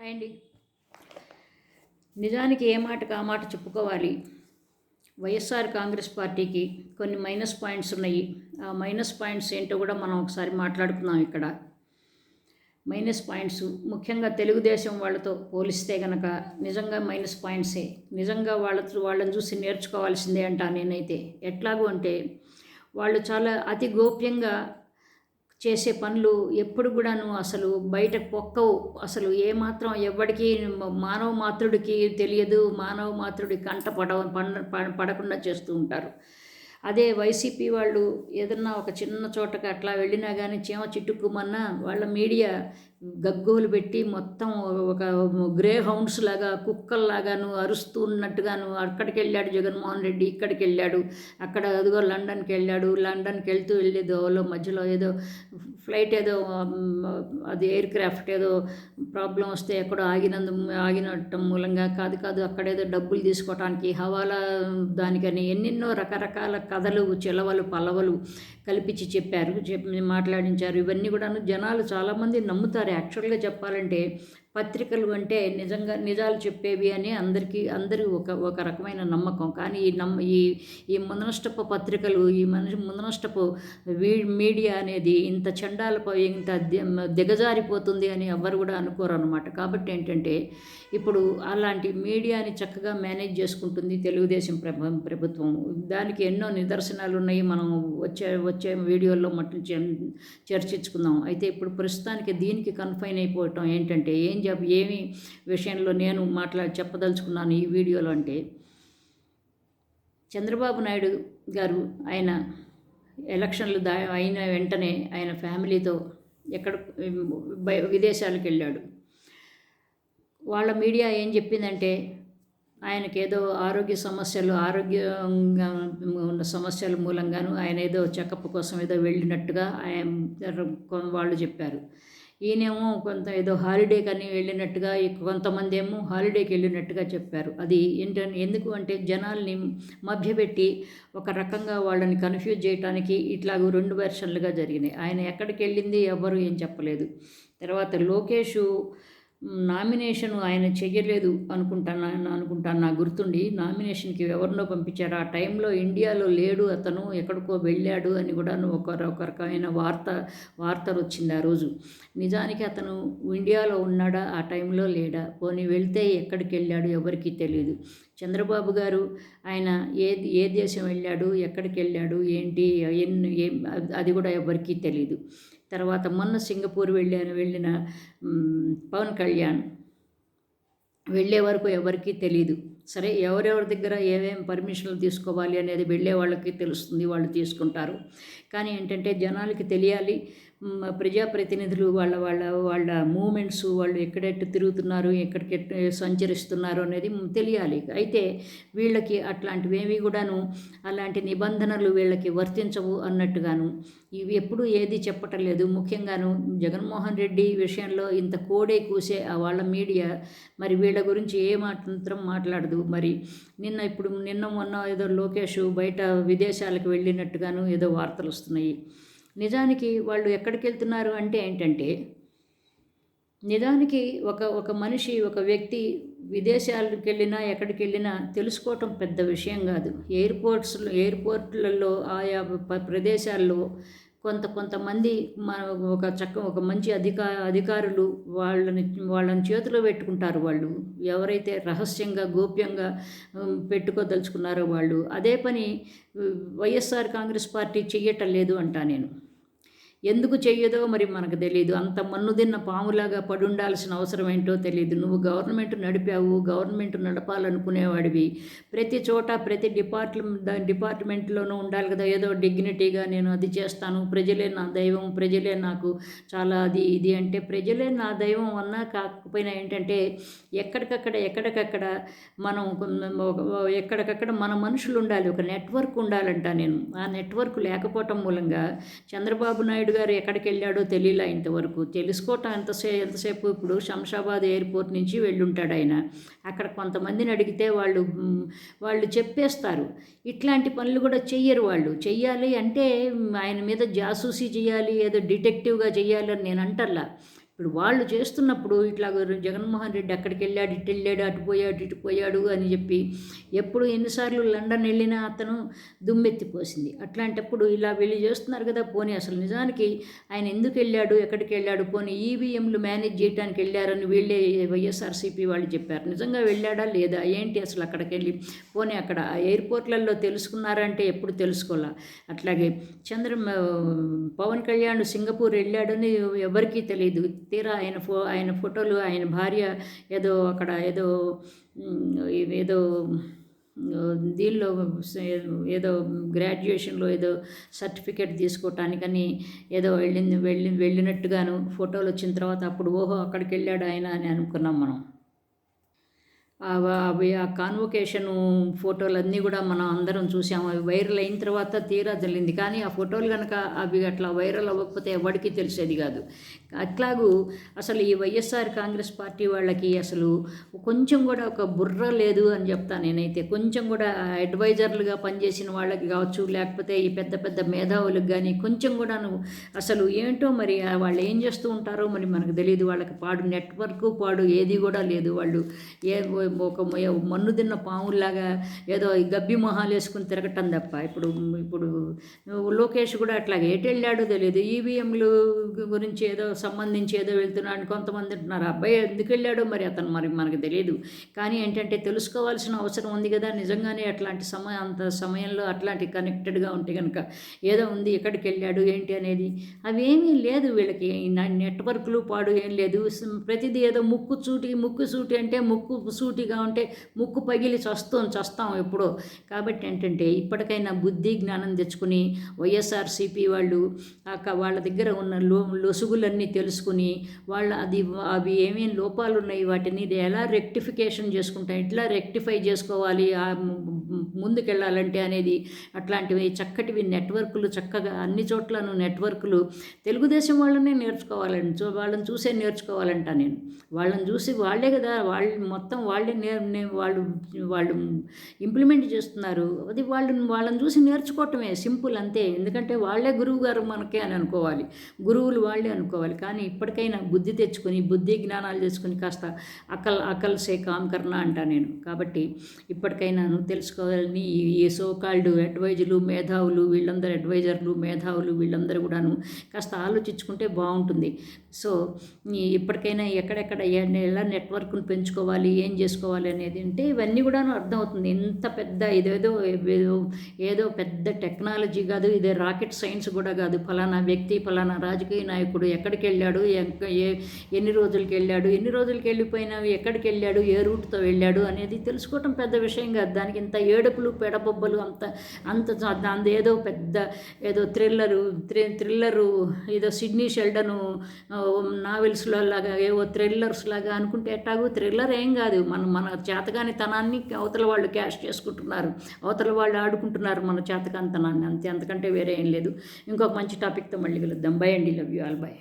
Hi అండి. నిజానికి ఏ మాటకు ఆ మాట చెప్పుకోవాలి? వైఎస్ఆర్ కాంగ్రెస్ పార్టీకి కొన్ని మైనస్ పాయింట్స్ ఉన్నాయి. ఆ మైనస్ పాయింట్స్ ఏంటో కూడా మనం ఒకసారి మాట్లాడుకుందాం ఇక్కడ. మైనస్ పాయింట్స్ ముఖ్యంగా తెలుగుదేశం వాళ్ళతో పోలిస్తే గనక నిజంగా మైనస్ పాయింట్సే. నిజంగా వాళ్ళతో వాళ్ళని చూసి నేర్చుకోవాల్సిందే అంటా నేనైతే. ఎట్లాగూ అంటే వాళ్ళు చాలా అతి గోప్యంగా చేసే పనులు ఎప్పుడు కూడాను అసలు బయట పొక్కవు. అసలు ఏమాత్రం ఎవరికి మానవ మాతృడికి తెలియదు. మానవ మాతృడి కంట పడ పడ- పడకుండా చేస్తూ ఉంటారు. అదే వైసీపీ వాళ్ళు ఏదన్నా ఒక చిన్న చోటకి అట్లా వెళ్ళినా కానీ చీమ చిట్టుకుమన్నా వాళ్ళ మీడియా గగ్గోలు పెట్టి మొత్తం ఒక గ్రే హౌండ్స్ లాగా కుక్కల్లాగాను అరుస్తూ ఉన్నట్టుగాను అక్కడికి వెళ్ళాడు జగన్మోహన్ రెడ్డి ఇక్కడికి వెళ్ళాడు అక్కడ అదిగో లండన్కి వెళ్ళాడు లండన్కి వెళ్తూ వెళ్ళేదో మధ్యలో ఏదో ఫ్లైట్ ఏదో అది ఎయిర్ క్రాఫ్ట్ ఏదో ప్రాబ్లం వస్తే ఎక్కడో ఆగినందు ఆగినట్టు మూలంగా కాదు కాదు అక్కడేదో డబ్బులు తీసుకోవటానికి హవాలా దానికని ఎన్నెన్నో రకరకాల కథలు చిలవలు పలవలు కల్పించి చెప్పారు చెప్పి మాట్లాడించారు. ఇవన్నీ కూడాను జనాలు చాలామంది నమ్ముతారు. యాక్చువల్గా చెప్పాలంటే పత్రికలు అంటే నిజంగా నిజాలు చెప్పేవి అని అందరికీ అందరూ ఒక ఒక రకమైన నమ్మకం. కానీ ఈ నమ్మ ఈ ఈ ముదనష్టపు పత్రికలు ఈ మనిషి ముదనష్టపు వీ మీడియా అనేది ఇంత చండాలపో ఇంత ది- దిగజారిపోతుంది అని ఎవ్వరు కూడా అనుకోరు అనమాట కాబట్టి ఏంటంటే ఇప్పుడు అలాంటి మీడియాని చక్కగా మేనేజ్ చేసుకుంటుంది తెలుగుదేశం ప్రభ ప్రభుత్వం. దానికి ఎన్నో నిదర్శనాలు ఉన్నాయి. మనం వచ్చే వచ్చే వీడియోల్లో మట్టు చర్చించుకుందాం. అయితే ఇప్పుడు ప్రస్తుతానికి దీనికి కన్ఫైన్ అయిపోవటం ఏంటంటే ఏం చెప్ ఏమి విషయంలో నేను మాట్లాడి చెప్పదలుచుకున్నాను ఈ వీడియోలో అంటే చంద్రబాబు నాయుడు గారు ఆయన ఎలక్షన్లు దా అయిన వెంటనే ఆయన ఫ్యామిలీతో ఎక్కడ విదేశాలకు వెళ్ళాడు. వాళ్ళ మీడియా ఏం చెప్పిందంటే ఆయనకేదో ఆరోగ్య సమస్యలు ఆరోగ్యంగా ఉన్న సమస్యల మూలంగాను ఆయన ఏదో చెకప్ కోసం ఏదో వెళ్ళినట్టుగా ఆయన వాళ్ళు చెప్పారు. ఈయనేమో కొంత ఏదో హాలిడేకి అని వెళ్ళినట్టుగా కొంతమంది ఏమో హాలిడేకి వెళ్ళినట్టుగా చెప్పారు. అది ఏంటని ఎందుకు అంటే జనాల్ని మభ్యపెట్టి ఒక రకంగా వాళ్ళని కన్ఫ్యూజ్ చేయడానికి ఇట్లాగూ రెండు వెర్షన్లుగా జరిగినాయి. ఆయన ఎక్కడికి వెళ్ళింది ఎవరు ఏం చెప్పలేదు. తర్వాత లోకేషు నామినేషన్ ఆయన చెయ్యలేదు అనుకుంటాను అనుకుంటాను నాకు గుర్తుండి. నామినేషన్కి ఎవరినో పంపించారు. ఆ టైంలో ఇండియాలో లేడు అతను ఎక్కడికో వెళ్ళాడు అని కూడా ఒక ఒక రకమైన వార్త వార్తలు వచ్చింది ఆ రోజు. నిజానికి అతను ఇండియాలో ఉన్నాడా? ఆ టైంలో లేడా? పోనీ వెళ్తే ఎక్కడికి వెళ్ళాడు ఎవరికీ తెలియదు చంద్రబాబు గారు ఆయన ఏ ఏ దేశం వెళ్ళాడు ఎక్కడికి వెళ్ళాడు ఏంటి ఎన్ని ఏం అది కూడా ఎవరికీ తెలియదు తర్వాత మొన్న సింగపూర్ వెళ్ళాను వెళ్ళిన పవన్ కళ్యాణ్ వెళ్ళే వరకు ఎవరికీ తెలియదు సరే ఎవరెవరి దగ్గర ఏమేమి పర్మిషన్లు తీసుకోవాలి అనేది వెళ్ళే వాళ్ళకి తెలుస్తుంది వాళ్ళు తీసుకుంటారు. కానీ ఏంటంటే జనాలకి తెలియాలి ప్రజాప్రతినిధులు వాళ్ళ వాళ్ళ వాళ్ళ మూమెంట్స్ వాళ్ళు ఎక్కడెట్టు తిరుగుతున్నారు ఎక్కడికి సంచరిస్తున్నారు అనేది తెలియాలి. అయితే వీళ్ళకి అట్లాంటివేవి కూడాను అలాంటి నిబంధనలు వీళ్ళకి వర్తించవు అన్నట్టుగాను ఇవి ఎప్పుడు ఏది చెప్పటం లేదు ముఖ్యంగాను జగన్మోహన్ రెడ్డి విషయంలో ఇంత కోడే కూసే వాళ్ళ మీడియా మరి వీళ్ళ గురించి ఏ మాత్రం మాట్లాడదు. మరి నిన్న ఇప్పుడు నిన్న మొన్న ఏదో లోకేష్ బయట విదేశాలకు వెళ్ళినట్టుగాను ఏదో వార్తలు వస్తున్నాయి. నిజానికి వాళ్ళు ఎక్కడికి వెళ్తున్నారు అంటే ఏంటంటే నిజానికి ఒక ఒక మనిషి ఒక వ్యక్తి విదేశాలకు వెళ్ళినా ఎక్కడికి వెళ్ళినా తెలుసుకోవటం పెద్ద విషయం కాదు. ఎయిర్పోర్ట్స్ ఎయిర్పోర్ట్లలో ఆయా ప్రదేశాల్లో కొంత కొంతమంది మన ఒక చక్క ఒక మంచి అధికా అధికారులు వాళ్ళని వాళ్ళని చేతిలో పెట్టుకుంటారు వాళ్ళు. ఎవరైతే రహస్యంగా గోప్యంగా పెట్టుకోదలుచుకున్నారో వాళ్ళు. అదే పని వైఎస్ఆర్ కాంగ్రెస్ పార్టీ చెయ్యటం లేదు అంటా నేను. ఎందుకు చెయ్యదో మరి మనకు తెలియదు అంత మన్నుదిన్న పాములాగా పడుండాల్సిన అవసరం ఏంటో తెలియదు నువ్వు గవర్నమెంట్ నడిపావు గవర్నమెంట్ నడపాలనుకునేవాడివి. ప్రతి చోట ప్రతి డిపార్ట్మెంట్ డిపార్ట్మెంట్లోనూ ఉండాలి కదా. ఏదో డిగ్నిటీగా నేను అది చేస్తాను. ప్రజలే నా దైవం ప్రజలే నాకు చాలా అది ఇది అంటే ప్రజలే నా దైవం అన్నా కాకపోయినా ఏంటంటే ఎక్కడికక్కడ ఎక్కడికక్కడ మనం ఎక్కడికక్కడ మన మనుషులు ఉండాలి. ఒక నెట్వర్క్ ఉండాలంట నేను. ఆ నెట్వర్క్ లేకపోవటం మూలంగా చంద్రబాబు నాయుడు గారు ఎక్కడికి వెళ్ళాడో తెలియలే ఇంతవరకు. తెలుసుకోవటం ఎంతసే ఎంతసేపు ఇప్పుడు శంషాబాద్ ఎయిర్పోర్ట్ నుంచి వెళ్ళుంటాడు ఆయన. అక్కడ కొంతమందిని అడిగితే వాళ్ళు వాళ్ళు చెప్పేస్తారు. ఇట్లాంటి పనులు కూడా చెయ్యరు వాళ్ళు. చెయ్యాలి అంటే ఆయన మీద జాసూసీ చేయాలి ఏదో డిటెక్టివ్గా చేయాలి అని నేను అంటల్లా. ఇప్పుడు వాళ్ళు చేస్తున్నప్పుడు ఇట్లా జగన్మోహన్ రెడ్డి అక్కడికి వెళ్ళాడు ఇటు వెళ్ళాడు అటు పోయాడు ఇటు పోయాడు అని చెప్పి ఎప్పుడు ఎన్నిసార్లు లండన్ వెళ్ళినా అతను దుమ్మెత్తిపోసింది అట్లాంటప్పుడు ఇలా వెళ్ళి చేస్తున్నారు కదా పోనీ అసలు నిజానికి ఆయన ఎందుకు వెళ్ళాడు ఎక్కడికి వెళ్ళాడు పోనీ ఈవీఎంలు మేనేజ్ చేయడానికి వెళ్ళారని వీళ్ళే వైఎస్ఆర్సీపీ వాళ్ళు చెప్పారు. నిజంగా వెళ్ళాడా లేదా ఏంటి అసలు అక్కడికి వెళ్ళి పోనీ అక్కడ ఎయిర్పోర్ట్లలో తెలుసుకున్నారంటే ఎప్పుడు తెలుసుకోవాలా? అట్లాగే చంద్ర పవన్ కళ్యాణ్ సింగపూర్ వెళ్ళాడని ఎవరికీ తెలియదు. తీరా ఆయన ఫో ఆయన ఫోటోలు ఆయన భార్య ఏదో అక్కడ ఏదో ఏదో దీనిలో ఏదో గ్రాడ్యుయేషన్లో ఏదో సర్టిఫికేట్ తీసుకోవటానికని ఏదో వెళ్ళింది వెళ్ళి వెళ్ళినట్టుగాను ఫోటోలు వచ్చిన తర్వాత అప్పుడు ఓహో అక్కడికి వెళ్ళాడు ఆయన అని అనుకున్నాం మనం. అవి ఆ కాన్వొకేషన్ ఫోటోలన్నీ కూడా మనం అందరం చూసాము అవి వైరల్ అయిన తర్వాత తీరా జరిగింది. కానీ ఆ ఫోటోలు కనుక అవి అట్లా వైరల్ అవ్వకపోతే ఎవరికి తెలిసేది కాదు. అట్లాగూ అసలు ఈ వైఎస్ఆర్ కాంగ్రెస్ పార్టీ వాళ్ళకి అసలు కొంచెం కూడా ఒక బుర్ర లేదు అని చెప్తాను నేనైతే. కొంచెం కూడా అడ్వైజర్లుగా పనిచేసిన వాళ్ళకి కావచ్చు లేకపోతే ఈ పెద్ద పెద్ద మేధావులకు కానీ కొంచెం కూడాను అసలు ఏంటో మరి వాళ్ళు ఏం చేస్తూ ఉంటారో మరి మనకు తెలియదు వాళ్ళకి పాడు నెట్వర్క్ పాడు ఏది కూడా లేదు. వాళ్ళు ఏ ఒక మన్ను తిన్న పాముల్లాగా ఏదో గబ్బి మొహాలు వేసుకుని తిరగటం తప్ప. ఇప్పుడు ఇప్పుడు లోకేష్ కూడా అట్లాగే ఎటు వెళ్ళాడో తెలియదు. ఈవీఎంలు గురించి ఏదో సంబంధించి ఏదో వెళ్తున్నాడు కొంతమంది అంటున్నారు. అబ్బాయి ఎందుకు వెళ్ళాడో మరి అతను మరి మనకు తెలియదు కానీ ఏంటంటే తెలుసుకోవాల్సిన అవసరం ఉంది కదా. నిజంగానే అట్లాంటి సమయం అంత సమయంలో అట్లాంటి కనెక్టెడ్గా ఉంటే కనుక ఏదో ఉంది ఎక్కడికి వెళ్ళాడు ఏంటి అనేది అవేమీ లేదు వీళ్ళకి. నెట్వర్క్లు పాడు ఏం లేదు. ప్రతిదీ ఏదో ముక్కు సూటి ముక్కు సూటి అంటే ముక్కు సూటిగా ఉంటే ముక్కు పగిలి చస్తాం చస్తాం ఎప్పుడో. కాబట్టి ఏంటంటే ఇప్పటికైనా బుద్ధి జ్ఞానం తెచ్చుకుని వైఎస్ఆర్సీపీ వాళ్ళు వాళ్ళ దగ్గర ఉన్న లో లొసుగులన్నీ తెలుసుకుని వాళ్ళ అది అవి ఏమేమి లోపాలు ఉన్నాయి వాటిని ఎలా రెక్టిఫికేషన్ చేసుకుంటాం ఎట్లా రెక్టిఫై చేసుకోవాలి ముందుకెళ్ళాలంటే అనేది అట్లాంటివి చక్కటివి నెట్వర్క్లు చక్కగా అన్ని చోట్లను నెట్వర్క్లు తెలుగుదేశం వాళ్ళనే నేర్చుకోవాలని వాళ్ళని చూసే నేర్చుకోవాలంట నేను. వాళ్ళని చూసి వాళ్ళే కదా వాళ్ళు మొత్తం వాళ్ళే నే వాళ్ళు వాళ్ళు ఇంప్లిమెంట్ చేస్తున్నారు. అది వాళ్ళు వాళ్ళని చూసి నేర్చుకోవటమే సింపుల్ అంతే. ఎందుకంటే వాళ్ళే గురువు గారు మనకే అని అనుకోవాలి. గురువులు వాళ్ళే అనుకోవాలి. కానీ ఇప్పటికైనా బుద్ధి తెచ్చుకొని బుద్ధి జ్ఞానాలు తెచ్చుకొని కాస్త అకల్ అకల్ సే కామ్ కర్ణ అంటా నేను. కాబట్టి ఇప్పటికైనా నువ్వు తెలుసుకోవాలని ఈ సోకాల్డ్ అడ్వైజర్లు మేధావులు వీళ్ళందరూ అడ్వైజర్లు మేధావులు వీళ్ళందరూ కూడాను కాస్త ఆలోచించుకుంటే బాగుంటుంది. సో ఇప్పటికైనా ఎక్కడెక్కడ ఎలా నెట్వర్క్ను పెంచుకోవాలి ఏం చేసుకోవాలి అనేది అంటే ఇవన్నీ కూడాను అర్థమవుతుంది. ఎంత పెద్ద ఇదేదో ఏదో ఏదో పెద్ద టెక్నాలజీ కాదు ఇదే రాకెట్ సైన్స్ కూడా కాదు. ఫలానా వ్యక్తి ఫలానా రాజకీయ నాయకుడు ఎక్కడికి వెళ్ళాడు ఏ ఎన్ని రోజులకి వెళ్ళాడు ఎన్ని రోజులకి వెళ్ళిపోయినా ఎక్కడికి వెళ్ళాడు ఏ రూట్తో వెళ్ళాడు అనేది తెలుసుకోవటం పెద్ద విషయం కాదు. దానికి ఇంత ఏడుపులు పెడబొబ్బలు అంత అంత దాని ఏదో పెద్ద ఏదో థ్రిల్లరు థ్రిల్లరు ఏదో సిడ్నీ షెల్డను నావెల్స్లో లాగా ఏవో థ్రిల్లర్స్ లాగా అనుకుంటే ఎట్టాగో? థ్రిల్లర్ ఏం కాదు. మన మన చేతగాని తనాన్ని అవతల వాళ్ళు క్యాష్ చేసుకుంటున్నారు. అవతల వాళ్ళు ఆడుకుంటున్నారు మన చేతకాని తనాన్ని అంతే అంతకంటే వేరే ఏం లేదు. ఇంకొక మంచి టాపిక్తో మళ్ళీ కలుద్దాం. బై అండి. Love you all. బై.